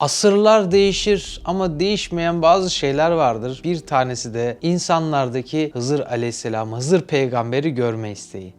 Asırlar değişir ama değişmeyen bazı şeyler vardır. Bir tanesi de insanlardaki Hızır Aleyhisselam, Hızır peygamberi görme isteği.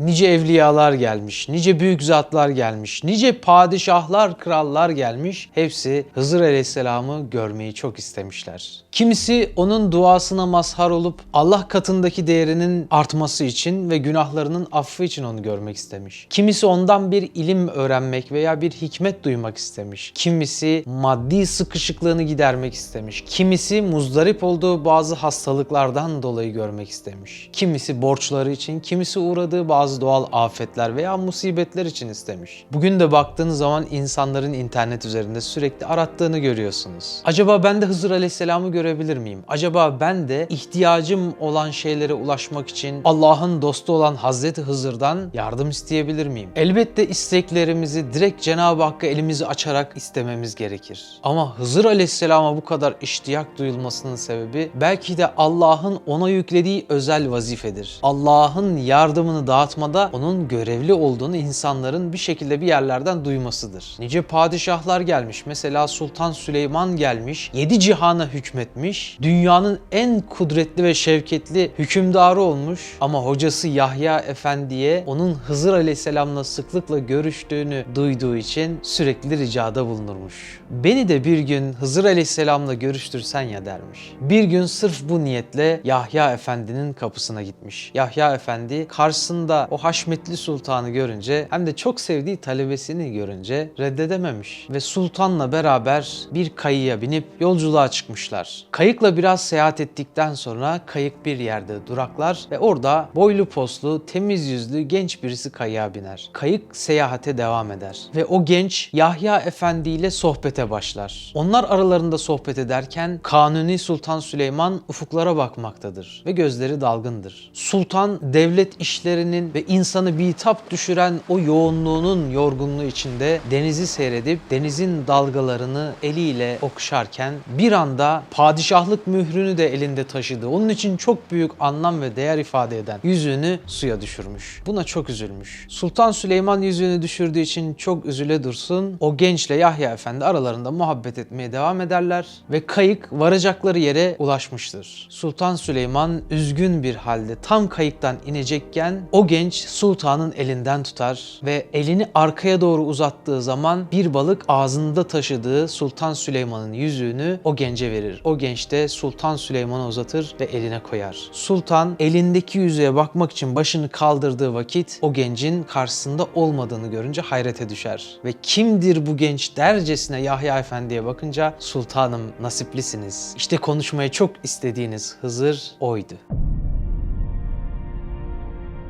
Nice evliyalar gelmiş, nice büyük zatlar gelmiş, nice padişahlar, krallar gelmiş. Hepsi Hızır Aleyhisselam'ı görmeyi çok istemişler. Kimisi onun duasına mazhar olup Allah katındaki değerinin artması için ve günahlarının affı için onu görmek istemiş. Kimisi ondan bir ilim öğrenmek veya bir hikmet duymak istemiş. Kimisi maddi sıkışıklığını gidermek istemiş. Kimisi muzdarip olduğu bazı hastalıklardan dolayı görmek istemiş. Kimisi borçları için, kimisi uğradığı bazı doğal afetler veya musibetler için istemiş. Bugün de baktığınız zaman insanların internet üzerinde sürekli arattığını görüyorsunuz. Acaba ben de Hızır Aleyhisselam'ı görebilir miyim? Acaba ben de ihtiyacım olan şeylere ulaşmak için Allah'ın dostu olan Hazreti Hızır'dan yardım isteyebilir miyim? Elbette isteklerimizi direkt Cenab-ı Hakk'a elimizi açarak istememiz gerekir. Ama Hızır Aleyhisselam'a bu kadar iştiyak duyulmasının sebebi belki de Allah'ın ona yüklediği özel vazifedir. Allah'ın yardımını dağıtmada onun görevli olduğunu insanların bir şekilde bir yerlerden duymasıdır. Nice padişahlar gelmiş. Mesela Sultan Süleyman gelmiş. Yedi cihana hükmetmiş. Dünyanın en kudretli ve şevketli hükümdarı olmuş. Ama hocası Yahya Efendi'ye onun Hızır Aleyhisselam'la sıklıkla görüştüğünü duyduğu için sürekli ricada bulunurmuş. Beni de bir gün Hızır Aleyhisselam'la görüştürsen ya dermiş. Bir gün sırf bu niyetle Yahya Efendi'nin kapısına gitmiş. Yahya Efendi karşısında o haşmetli sultanı görünce hem de çok sevdiği talebesini görünce reddedememiş. Ve sultanla beraber bir kayıya binip yolculuğa çıkmışlar. Kayıkla biraz seyahat ettikten sonra kayık bir yerde duraklar ve orada boylu poslu, temiz yüzlü genç birisi kayığa biner. Kayık seyahate devam eder ve o genç Yahya Efendi ile sohbete başlar. Onlar aralarında sohbet ederken Kanuni Sultan Süleyman ufuklara bakmaktadır ve gözleri dalgındır. Sultan devlet işlerinin ve insanı bitap düşüren o yoğunluğunun yorgunluğu içinde denizi seyredip denizin dalgalarını eliyle okşarken bir anda padişahlık mührünü de elinde taşıdığı, onun için çok büyük anlam ve değer ifade eden yüzüğünü suya düşürmüş. Buna çok üzülmüş. Sultan Süleyman yüzüğünü düşürdüğü için çok üzüle dursun. O gençle Yahya Efendi aralarında muhabbet etmeye devam ederler ve kayık varacakları yere ulaşmıştır. Sultan Süleyman üzgün bir halde tam kayıktan inecekken o genç sultanın elinden tutar ve elini arkaya doğru uzattığı zaman bir balık ağzında taşıdığı Sultan Süleyman'ın yüzüğünü o gence verir. O genç de Sultan Süleyman'a uzatır ve eline koyar. Sultan elindeki yüzüğe bakmak için başını kaldırdığı vakit o gencin karşısında olmadığını görünce hayrete düşer. Ve kimdir bu genç dercesine Yahya Efendi'ye bakınca sultanım nasiplisiniz. İşte konuşmayı çok istediğiniz Hızır oydu.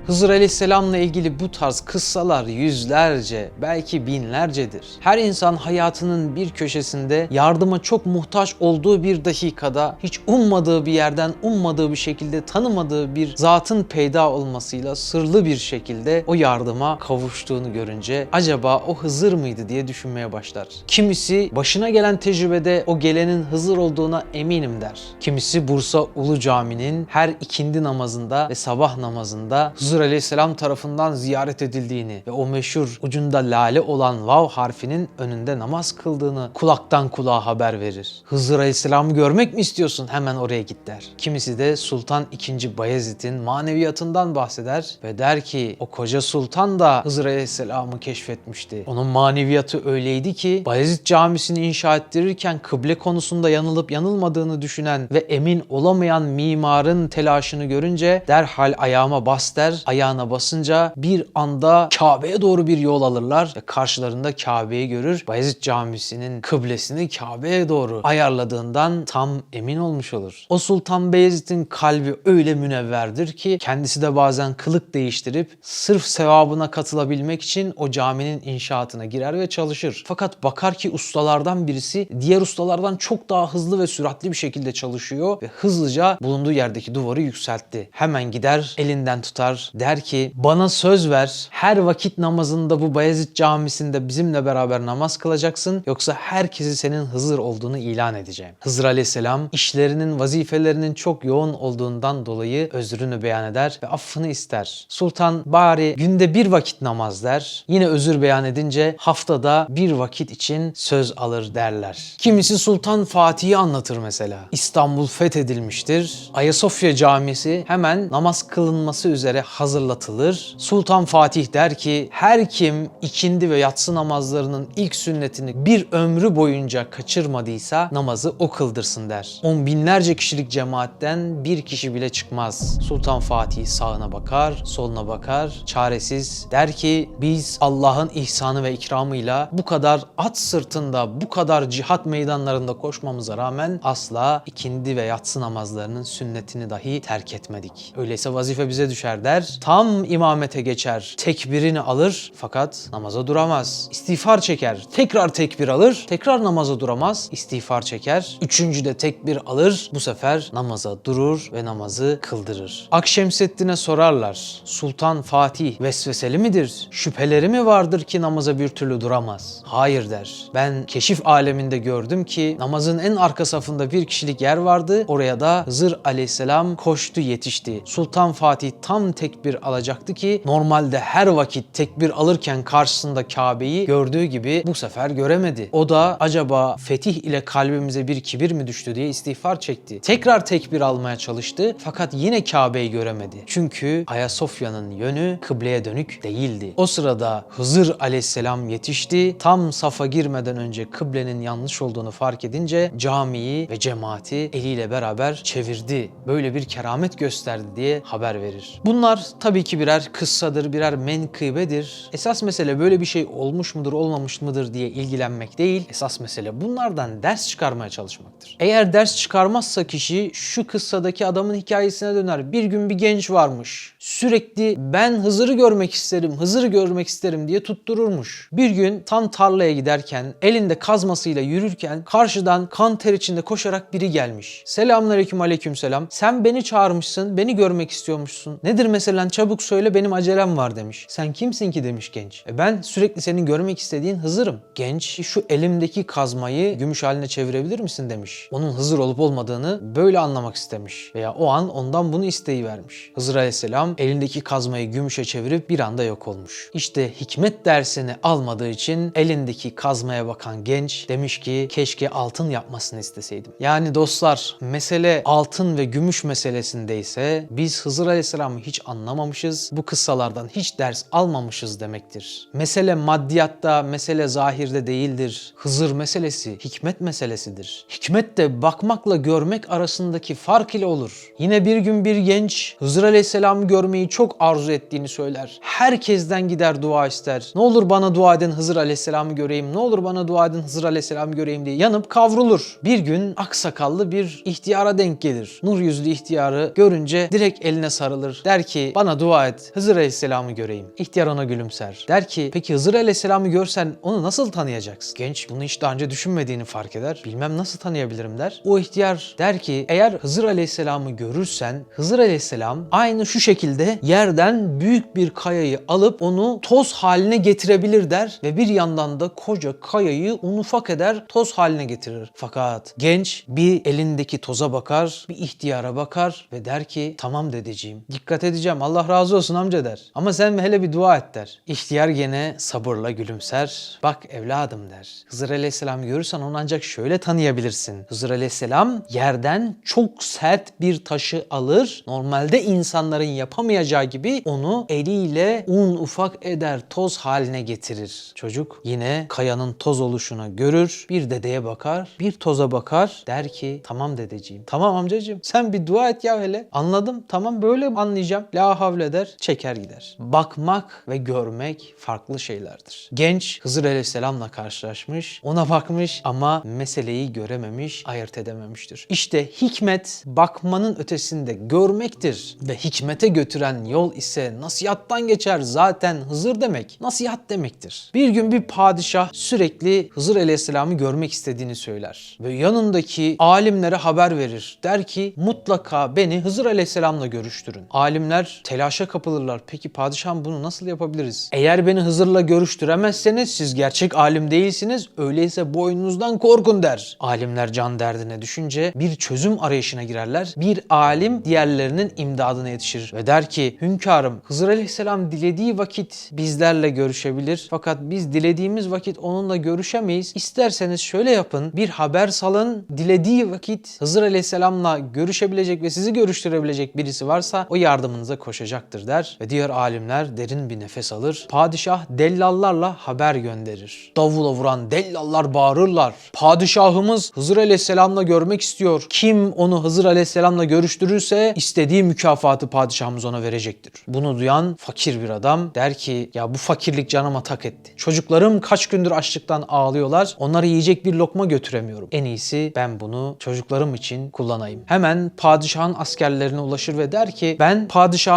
Hızır Aleyhisselam'la ilgili bu tarz kıssalar yüzlerce, belki binlercedir. Her insan hayatının bir köşesinde yardıma çok muhtaç olduğu bir dakikada hiç ummadığı bir yerden, ummadığı bir şekilde tanımadığı bir zatın peyda olmasıyla sırlı bir şekilde o yardıma kavuştuğunu görünce acaba o Hızır mıydı diye düşünmeye başlar. Kimisi başına gelen tecrübede o gelenin Hızır olduğuna eminim der. Kimisi Bursa Ulu Cami'nin her ikindi namazında ve sabah namazında Hızır Aleyhisselam tarafından ziyaret edildiğini ve o meşhur ucunda lale olan vav harfinin önünde namaz kıldığını kulaktan kulağa haber verir. Hızır Aleyhisselam'ı görmek mi istiyorsun? Hemen oraya git der. Kimisi de Sultan II. Bayezid'in maneviyatından bahseder ve der ki o koca sultan da Hızır Aleyhisselam'ı keşfetmişti. Onun maneviyatı öyleydi ki Bayezid Camisi'ni inşa ettirirken kıble konusunda yanılıp yanılmadığını düşünen ve emin olamayan mimarın telaşını görünce derhal ayağıma bas der, ayağına basınca bir anda Kabe'ye doğru bir yol alırlar ve karşılarında Kabe'yi görür. Bayezid Camisi'nin kıblesini Kabe'ye doğru ayarladığından tam emin olmuş olur. O Sultan Beyazıt'ın kalbi öyle münevverdir ki kendisi de bazen kılık değiştirip sırf sevabına katılabilmek için o caminin inşaatına girer ve çalışır. Fakat bakar ki ustalardan birisi diğer ustalardan çok daha hızlı ve süratli bir şekilde çalışıyor ve hızlıca bulunduğu yerdeki duvarı yükseltti. Hemen gider elinden tutar Der ki bana söz ver her vakit namazında bu Bayezid camisinde bizimle beraber namaz kılacaksın yoksa herkesi senin Hızır olduğunu ilan edeceğim. Hızır aleyhisselam işlerinin vazifelerinin çok yoğun olduğundan dolayı özrünü beyan eder ve affını ister. Sultan bari günde bir vakit namaz der. Yine özür beyan edince haftada bir vakit için söz alır derler. Kimisi Sultan Fatih'i anlatır mesela. İstanbul fethedilmiştir. Ayasofya Camisi hemen namaz kılınması üzere hazırlatılır. Sultan Fatih der ki her kim ikindi ve yatsı namazlarının ilk sünnetini bir ömrü boyunca kaçırmadıysa namazı o kıldırsın der. On binlerce kişilik cemaatten bir kişi bile çıkmaz. Sultan Fatih sağına bakar, soluna bakar, çaresiz der ki biz Allah'ın ihsanı ve ikramıyla bu kadar at sırtında, bu kadar cihat meydanlarında koşmamıza rağmen asla ikindi ve yatsı namazlarının sünnetini dahi terk etmedik. Öyleyse vazife bize düşer der. Tam imamete geçer, tekbirini alır fakat namaza duramaz. İstiğfar çeker, tekrar tekbir alır, tekrar namaza duramaz, istiğfar çeker. Üçüncüde tekbir alır, bu sefer namaza durur ve namazı kıldırır. Akşemseddin'e sorarlar. Sultan Fatih vesveseli midir? Şüpheleri mi vardır ki namaza bir türlü duramaz? Hayır der. Ben keşif aleminde gördüm ki namazın en arka safında bir kişilik yer vardı. Oraya da Hızır aleyhisselam koştu yetişti. Sultan Fatih tam tekbir alacaktı ki normalde her vakit tekbir alırken karşısında Kabe'yi gördüğü gibi bu sefer göremedi. O da acaba fetih ile kalbimize bir kibir mi düştü diye istiğfar çekti. Tekrar tekbir almaya çalıştı fakat yine Kabe'yi göremedi. Çünkü Ayasofya'nın yönü kıbleye dönük değildi. O sırada Hızır aleyhisselam yetişti. Tam safa girmeden önce kıblenin yanlış olduğunu fark edince camiyi ve cemaati eliyle beraber çevirdi. Böyle bir keramet gösterdi diye haber verir. Bunlar tabii ki birer kıssadır, birer menkıbedir. Esas mesele böyle bir şey olmuş mudur, olmamış mıdır diye ilgilenmek değil. Esas mesele bunlardan ders çıkarmaya çalışmaktır. Eğer ders çıkarmazsa kişi şu kıssadaki adamın hikayesine döner. Bir gün bir genç varmış. Sürekli ben Hızır'ı görmek isterim, Hızır'ı görmek isterim diye tuttururmuş. Bir gün tam tarlaya giderken elinde kazmasıyla yürürken karşıdan kan ter içinde koşarak biri gelmiş. Selamünaleyküm aleykümselam. Sen beni çağırmışsın, beni görmek istiyormuşsun. Nedir meselen çabuk söyle benim acelem var demiş. Sen kimsin ki demiş genç. E ben sürekli senin görmek istediğin Hızır'ım. Genç şu elimdeki kazmayı gümüş haline çevirebilir misin demiş. Onun Hızır olup olmadığını böyle anlamak istemiş. Veya o an ondan bunu isteği vermiş. Hızır aleyhisselam elindeki kazmayı gümüşe çevirip bir anda yok olmuş. İşte hikmet dersini almadığı için elindeki kazmaya bakan genç demiş ki keşke altın yapmasını isteseydim. Yani dostlar mesele altın ve gümüş meselesindeyse biz Hızır Aleyhisselam'ı hiç anlamamışız. Bu kıssalardan hiç ders almamışız demektir. Mesele maddiyatta, mesele zahirde değildir. Hızır meselesi hikmet meselesidir. Hikmet de bakmakla görmek arasındaki fark ile olur. Yine bir gün bir genç Hızır Aleyhisselam'ı görmeyi çok arzu ettiğini söyler. Herkesten gider dua ister. Ne olur bana dua edin Hızır Aleyhisselam'ı göreyim. Ne olur bana dua edin Hızır Aleyhisselam'ı göreyim diye yanıp kavrulur. Bir gün aksakallı bir ihtiyara denk gelir. Nur yüzlü ihtiyarı görünce direkt eline sarılır. Der ki bana dua et Hızır Aleyhisselam'ı göreyim. İhtiyar ona gülümser. Der ki peki Hızır Aleyhisselam'ı görsen onu nasıl tanıyacaksın? Genç bunu hiç daha önce düşünmediğini fark eder. Bilmem nasıl tanıyabilirim der. O ihtiyar der ki eğer Hızır Aleyhisselam'ı görürsen Hızır Aleyhisselam aynı şu şekilde yerden büyük bir kayayı alıp onu toz haline getirebilir der ve bir yandan da koca kayayı un ufak eder toz haline getirir. Fakat genç bir elindeki toza bakar, bir ihtiyara bakar ve der ki tamam dedeciğim dikkat edeceğim Allah razı olsun amca der. Ama sen hele bir dua et der. İhtiyar gene sabırla gülümser. Bak evladım der. Hızır Aleyhisselam'ı görürsen onu ancak şöyle tanıyabilirsin. Hızır Aleyhisselam yerden çok sert bir taşı alır. Normalde insanların yapamayacağı gibi onu eliyle un ufak eder, toz haline getirir. Çocuk yine kayanın toz oluşuna görür, bir dedeye bakar, bir toza bakar. Der ki tamam dedeciğim, tamam amcacığım sen bir dua et ya hele. Anladım, tamam böyle anlayacağım. La havle der, çeker gider. Bakmak ve görmek farklı şeylerdir. Genç Hızır Aleyhisselam'la karşılaşmış, ona bakmış ama meseleyi görememiş, ayırt edememiştir. İşte hikmet bakmanın ötesinde görmektir ve hikmete götüren yol ise nasihattan geçer zaten Hızır demek. Nasihat demektir. Bir gün bir padişah sürekli Hızır Aleyhisselam'ı görmek istediğini söyler ve yanındaki alimlere haber verir. Der ki mutlaka beni Hızır Aleyhisselam'la görüştürün. Alimler Telaşa kapılırlar. Peki padişahım bunu nasıl yapabiliriz? Eğer beni Hızır'la görüştüremezseniz siz gerçek alim değilsiniz. Öyleyse boynunuzdan korkun der. Alimler can derdine düşünce bir çözüm arayışına girerler. Bir alim diğerlerinin imdadına yetişir ve der ki hünkârım Hızır Aleyhisselam dilediği vakit bizlerle görüşebilir. Fakat biz dilediğimiz vakit onunla görüşemeyiz. İsterseniz şöyle yapın. Bir haber salın. Dilediği vakit Hızır Aleyhisselam'la görüşebilecek ve sizi görüştürebilecek birisi varsa o yardımınıza koşacaktır der. Ve diğer alimler derin bir nefes alır. Padişah dellallarla haber gönderir. Davula vuran dellallar bağırırlar. Padişahımız Hızır Aleyhisselam'la görmek istiyor. Kim onu Hızır Aleyhisselam'la görüştürürse istediği mükafatı padişahımız ona verecektir. Bunu duyan fakir bir adam der ki ya bu fakirlik canıma tak etti. Çocuklarım kaç gündür açlıktan ağlıyorlar. Onlara yiyecek bir lokma götüremiyorum. En iyisi ben bunu çocuklarım için kullanayım. Hemen padişahın askerlerine ulaşır ve der ki ben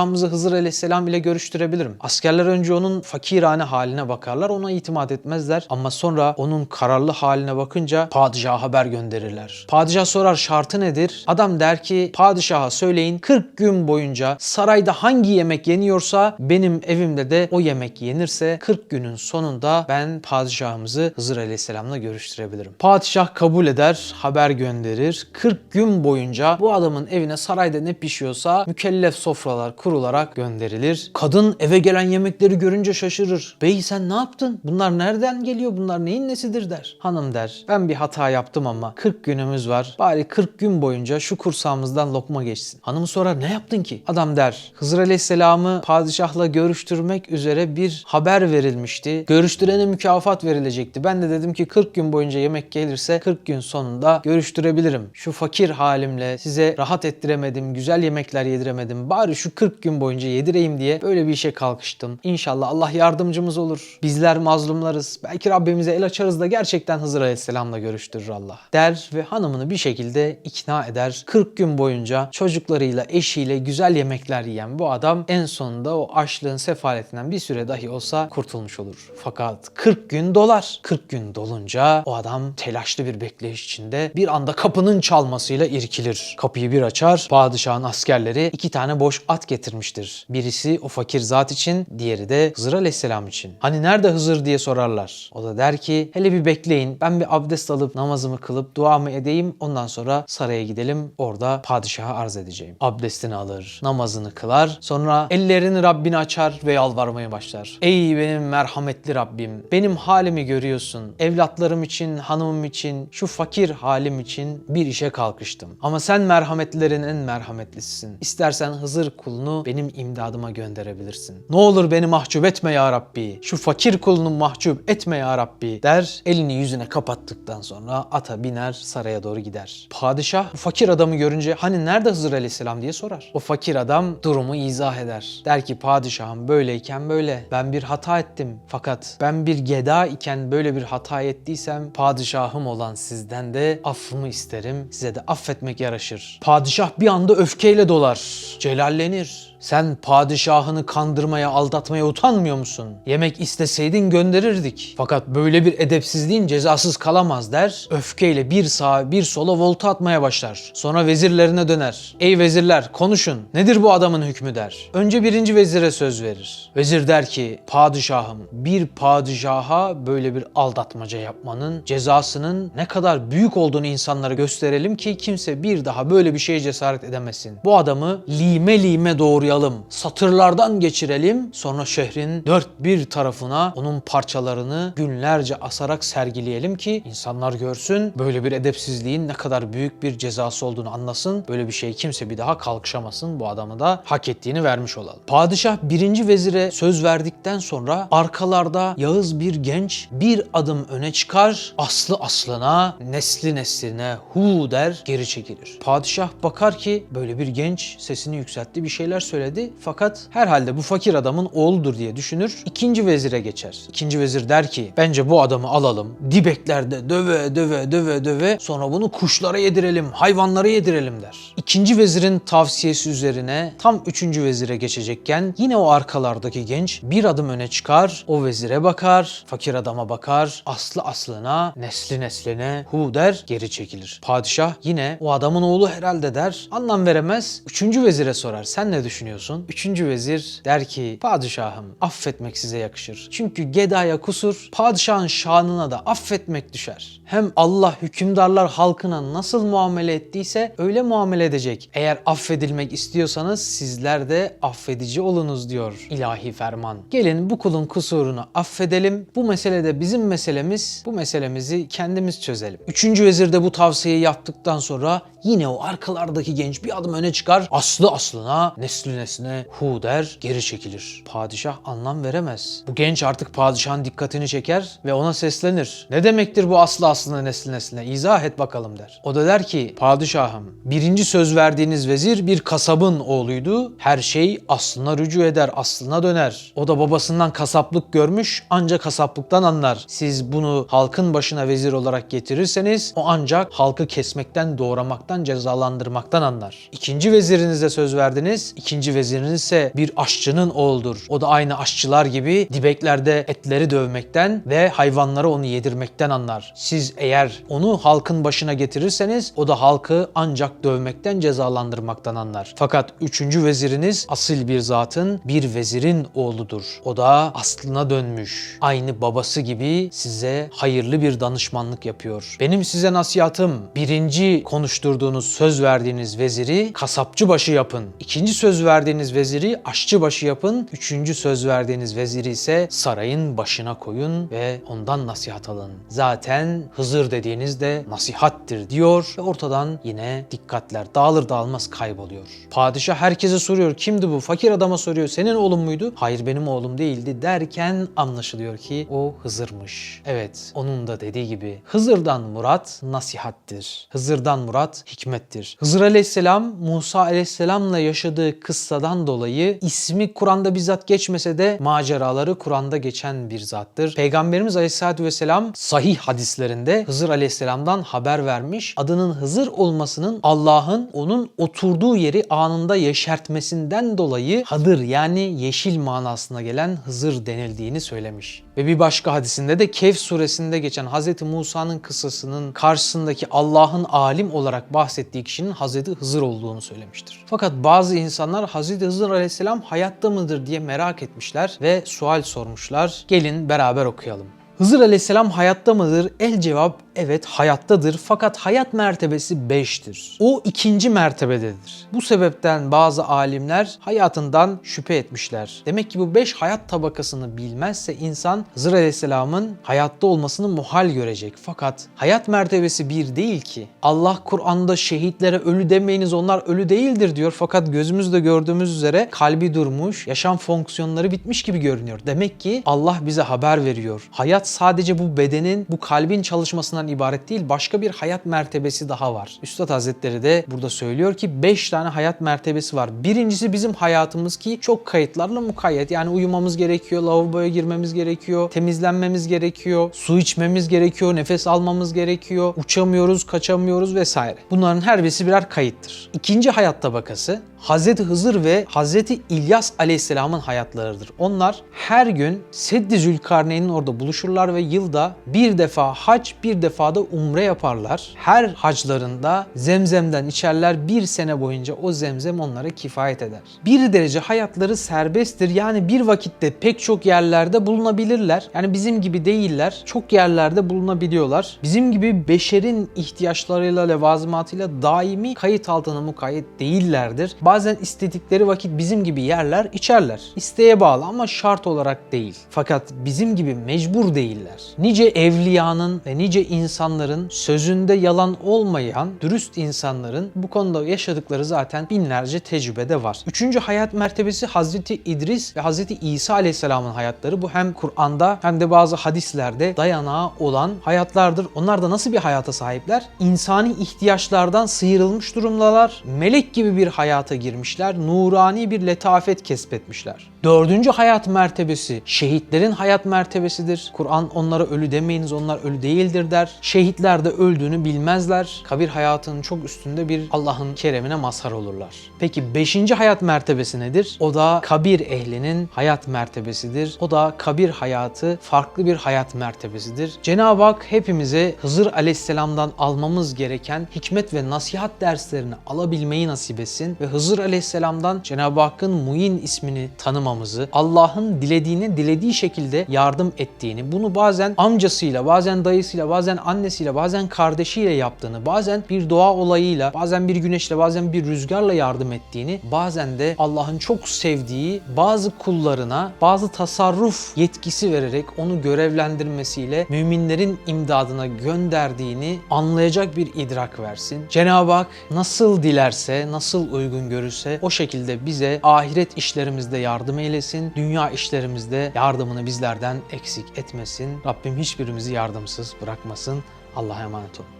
padişahımızı Hızır Aleyhisselam ile görüştürebilirim. Askerler önce onun fakirane haline bakarlar. Ona itimat etmezler. Ama sonra onun kararlı haline bakınca padişaha haber gönderirler. Padişah sorar şartı nedir? Adam der ki padişaha söyleyin 40 gün boyunca sarayda hangi yemek yeniyorsa benim evimde de o yemek yenirse 40 günün sonunda ben padişahımızı Hızır Aleyhisselam'la görüştürebilirim. Padişah kabul eder, haber gönderir. 40 gün boyunca bu adamın evine sarayda ne pişiyorsa mükellef sofralar kurularak gönderilir. Kadın eve gelen yemekleri görünce şaşırır. Bey sen ne yaptın? Bunlar nereden geliyor? Bunlar neyin nesidir der. Hanım der ben bir hata yaptım ama 40 günümüz var. Bari 40 gün boyunca şu kursağımızdan lokma geçsin. Hanım sorar ne yaptın ki? Adam der Hızır Aleyhisselam'ı padişahla görüştürmek üzere bir haber verilmişti. Görüştürene mükafat verilecekti. Ben de dedim ki 40 gün boyunca yemek gelirse 40 gün sonunda görüştürebilirim. Şu fakir halimle size rahat ettiremedim, güzel yemekler yediremedim. Bari şu 40 gün boyunca yedireyim diye böyle bir işe kalkıştım. İnşallah Allah yardımcımız olur. Bizler mazlumlarız. Belki Rabbimize el açarız da gerçekten Hızır Aleyhisselam'la görüştürür Allah. Der ve hanımını bir şekilde ikna eder. 40 gün boyunca çocuklarıyla, eşiyle güzel yemekler yiyen bu adam en sonunda o açlığın sefaletinden bir süre dahi olsa kurtulmuş olur. Fakat 40 gün dolar. 40 gün dolunca o adam telaşlı bir bekleyiş içinde bir anda kapının çalmasıyla irkilir. Kapıyı bir açar. Padişahın askerleri iki tane boş at getirmiştir. Birisi o fakir zat için, diğeri de Hızır Aleyhisselam için. Hani nerede Hızır diye sorarlar. O da der ki hele bir bekleyin. Ben bir abdest alıp namazımı kılıp duamı edeyim. Ondan sonra saraya gidelim. Orada padişaha arz edeceğim. Abdestini alır, namazını kılar. Sonra ellerini Rabbine açar ve yalvarmaya başlar. Ey benim merhametli Rabbim. Benim halimi görüyorsun. Evlatlarım için, hanımım için, şu fakir halim için bir işe kalkıştım. Ama sen merhametlilerin en merhametlisisin. İstersen Hızır kulunu benim imdadıma gönderebilirsin. Ne olur beni mahcup etme ya Rabbi. Şu fakir kulunu mahcup etme ya Rabbi der. Elini yüzüne kapattıktan sonra ata biner saraya doğru gider. Padişah bu fakir adamı görünce hani nerede Hızır Aleyhisselam diye sorar. O fakir adam durumu izah eder. Der ki padişahım böyleyken böyle. Ben bir hata ettim. Fakat ben bir geda iken böyle bir hata ettiysem padişahım olan sizden de affımı isterim. Size de affetmek yaraşır. Padişah bir anda öfkeyle dolar. Celallenir. Sen padişahını kandırmaya, aldatmaya utanmıyor musun? Yemek isteseydin gönderirdik. Fakat böyle bir edepsizliğin cezasız kalamaz der. Öfkeyle bir sağa bir sola volta atmaya başlar. Sonra vezirlerine döner. Ey vezirler konuşun. Nedir bu adamın hükmü der. Önce birinci vezire söz verir. Vezir der ki padişahım bir padişaha böyle bir aldatmaca yapmanın cezasının ne kadar büyük olduğunu insanlara gösterelim ki kimse bir daha böyle bir şeye cesaret edemesin. Bu adamı lime lime doğrayalım, satırlardan geçirelim, sonra şehrin dört bir tarafına onun parçalarını günlerce asarak sergileyelim ki insanlar görsün böyle bir edepsizliğin ne kadar büyük bir cezası olduğunu anlasın. Böyle bir şey kimse bir daha kalkışamasın. Bu adamı da hak ettiğini vermiş olalım. Padişah birinci vezire söz verdikten sonra arkalarda Yağız bir genç bir adım öne çıkar, aslı aslına, nesli nesline hu der geri çekilir. Padişah bakar ki böyle bir genç sesini yükseltti bir şeyler söyledi fakat herhalde bu fakir adamın oğludur diye düşünür. İkinci vezire geçer. İkinci vezir der ki bence bu adamı alalım. Dibeklerde döve döve döve döve sonra bunu kuşlara yedirelim, hayvanlara yedirelim der. İkinci vezirin tavsiyesi üzerine tam üçüncü vezire geçecekken yine o arkalardaki genç bir adım öne çıkar, o vezire bakar, fakir adama bakar, aslı aslına, nesli nesline hu der, geri çekilir. Padişah yine o adamın oğlu herhalde der, anlam veremez. Üçüncü vezire sorar, sen ne düşünüyorsun? Düşünüyorsun. Üçüncü vezir der ki padişahım affetmek size yakışır. Çünkü gedaya kusur padişahın şanına da affetmek düşer. Hem Allah hükümdarlar halkına nasıl muamele ettiyse öyle muamele edecek. Eğer affedilmek istiyorsanız sizler de affedici olunuz diyor ilahi ferman. Gelin bu kulun kusurunu affedelim. Bu meselede bizim meselemiz bu meselemizi kendimiz çözelim. Üçüncü vezir de bu tavsiyeyi yaptıktan sonra yine o arkalardaki genç bir adım öne çıkar. Aslı aslına, nesli nesline hu der, geri çekilir. Padişah anlam veremez. Bu genç artık padişahın dikkatini çeker ve ona seslenir. Ne demektir bu aslı aslına, nesli nesline? İzah et bakalım der. O da der ki, padişahım birinci söz verdiğiniz vezir bir kasabın oğluydu. Her şey aslına rücu eder, aslına döner. O da babasından kasaplık görmüş ancak kasaplıktan anlar. Siz bunu halkın başına vezir olarak getirirseniz o ancak halkı kesmekten, doğramaktan, cezalandırmaktan anlar. İkinci vezirinize söz verdiniz. İkinci veziriniz ise bir aşçının oğludur. O da aynı aşçılar gibi dibeklerde etleri dövmekten ve hayvanlara onu yedirmekten anlar. Siz eğer onu halkın başına getirirseniz o da halkı ancak dövmekten, cezalandırmaktan anlar. Fakat üçüncü veziriniz asil bir zatın, bir vezirin oğludur. O da aslına dönmüş. Aynı babası gibi size hayırlı bir danışmanlık yapıyor. Benim size nasihatım birinci konuşturduğunuz söz verdiğiniz veziri kasapçı başı yapın. İkinci söz verdiğiniz veziri aşçı başı yapın. Üçüncü söz verdiğiniz veziri ise sarayın başına koyun ve ondan nasihat alın. Zaten Hızır dediğiniz de nasihattir diyor ve ortadan yine dikkatler dağılır dağılmaz kayboluyor. Padişah herkese soruyor kimdi bu? Fakir adama soruyor senin oğlun muydu? Hayır benim oğlum değildi derken anlaşılıyor ki o Hızır'mış. Evet onun da dediği gibi Hızır'dan murat nasihattir. Hızır'dan murat hikmettir. Hızır aleyhisselam Musa aleyhisselamla yaşadığı kıssadan dolayı ismi Kur'an'da bizzat geçmese de maceraları Kur'an'da geçen bir zattır. Peygamberimiz aleyhissalatü vesselam sahih hadislerinde Hızır aleyhisselamdan haber vermiş. Adının Hızır olmasının Allah'ın onun oturduğu yeri anında yeşertmesinden dolayı Hadır yani yeşil manasına gelen Hızır denildiğini söylemiş. Ve bir başka hadisinde de Kehf suresinde geçen Hz. Musa'nın kıssasının karşısındaki Allah'ın alim olarak bahsettiği kişinin Hz. Hızır olduğunu söylemiştir. Fakat bazı insanlar Hz. Hızır aleyhisselam hayatta mıdır diye merak etmişler ve sual sormuşlar. Gelin beraber okuyalım. Hızır aleyhisselam hayatta mıdır? El cevap evet hayattadır fakat hayat mertebesi 5'tir. O ikinci mertebededir. Bu sebepten bazı alimler hayatından şüphe etmişler. Demek ki bu 5 hayat tabakasını bilmezse insan Hızır aleyhisselamın hayatta olmasını muhal görecek. Fakat hayat mertebesi bir değil ki. Allah Kur'an'da şehitlere ölü demeyiniz onlar ölü değildir diyor. Fakat gözümüzde gördüğümüz üzere kalbi durmuş, yaşam fonksiyonları bitmiş gibi görünüyor. Demek ki Allah bize haber veriyor. Hayat sadece bu bedenin, bu kalbin çalışmasından ibaret değil, başka bir hayat mertebesi daha var. Üstad Hazretleri de burada söylüyor ki 5 tane hayat mertebesi var. Birincisi bizim hayatımız ki çok kayıtlarla mukayyet. Yani uyumamız gerekiyor, lavaboya girmemiz gerekiyor, temizlenmemiz gerekiyor, su içmemiz gerekiyor, nefes almamız gerekiyor, uçamıyoruz, kaçamıyoruz vesaire. Bunların her birisi birer kayıttır. İkinci hayat tabakası Hazreti Hızır ve Hazreti İlyas Aleyhisselam'ın hayatlarıdır. Onlar her gün Seddi Zülkarneyn'in orada buluşurlar ve yılda bir defa hac, bir defa da umre yaparlar. Her haclarında zemzemden içerler bir sene boyunca o zemzem onlara kifayet eder. Bir derece hayatları serbesttir. Yani bir vakitte pek çok yerlerde bulunabilirler. Yani bizim gibi değiller. Çok yerlerde bulunabiliyorlar. Bizim gibi beşerin ihtiyaçlarıyla, levazımatıyla daimi kayıt altına mukayyet değillerdir. Bazen istedikleri vakit bizim gibi yerler, içerler. İsteğe bağlı ama şart olarak değil. Fakat bizim gibi mecbur değiller. Nice evliyanın ve nice insanların sözünde yalan olmayan dürüst insanların bu konuda yaşadıkları zaten binlerce tecrübede var. Üçüncü hayat mertebesi Hazreti İdris ve Hazreti İsa Aleyhisselam'ın hayatları. Bu hem Kur'an'da hem de bazı hadislerde dayanağı olan hayatlardır. Onlar da nasıl bir hayata sahipler? İnsani ihtiyaçlardan sıyrılmış durumdalar. Melek gibi bir hayata girmişler. Nurani bir letafet kesbetmişler. Dördüncü hayat mertebesi şehitlerin hayat mertebesidir. Kur'an onlara ölü demeyiniz onlar ölü değildir der. Şehitler de öldüğünü bilmezler. Kabir hayatının çok üstünde bir Allah'ın keremine mazhar olurlar. Peki beşinci hayat mertebesi nedir? O da kabir ehlinin hayat mertebesidir. O da kabir hayatı farklı bir hayat mertebesidir. Cenab-ı Hak hepimize Hızır Aleyhisselam'dan almamız gereken hikmet ve nasihat derslerini alabilmeyi nasip etsin ve Hızır Aleyhisselam'dan Cenab-ı Hakk'ın Muin ismini tanımamızı, Allah'ın dilediğini dilediği şekilde yardım ettiğini, bunu bazen amcasıyla, bazen dayısıyla, bazen annesiyle, bazen kardeşiyle yaptığını, bazen bir doğa olayıyla, bazen bir güneşle, bazen bir rüzgarla yardım ettiğini, bazen de Allah'ın çok sevdiği bazı kullarına bazı tasarruf yetkisi vererek onu görevlendirmesiyle müminlerin imdadına gönderdiğini anlayacak bir idrak versin. Cenab-ı Hak nasıl dilerse, nasıl uygun görürse o şekilde bize ahiret işlerimizde yardım eylesin. Dünya işlerimizde yardımını bizlerden eksik etmesin. Rabbim hiçbirimizi yardımsız bırakmasın. Allah'a emanet olun.